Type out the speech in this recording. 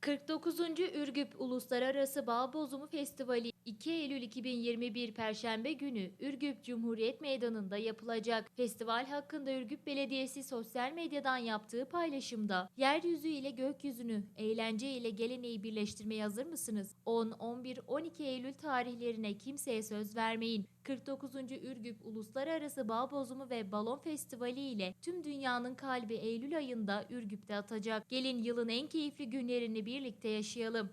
49. Ürgüp Uluslararası Bal Bozumu Festivali 2 Eylül 2021 Perşembe günü Ürgüp Cumhuriyet Meydanı'nda yapılacak. Festival hakkında Ürgüp Belediyesi sosyal medyadan yaptığı paylaşımda yeryüzü ile gökyüzünü, eğlence ile geleneği birleştirmeye hazır mısınız? 10, 11, 12 Eylül tarihlerine kimseye söz vermeyin. 49. Ürgüp Uluslararası Bal Bozumu ve Balon Festivali ile tüm dünyanın kalbi Eylül ayında Ürgüp'te atacak. Gelin yılın en keyifli günlerini birlikte yaşayalım.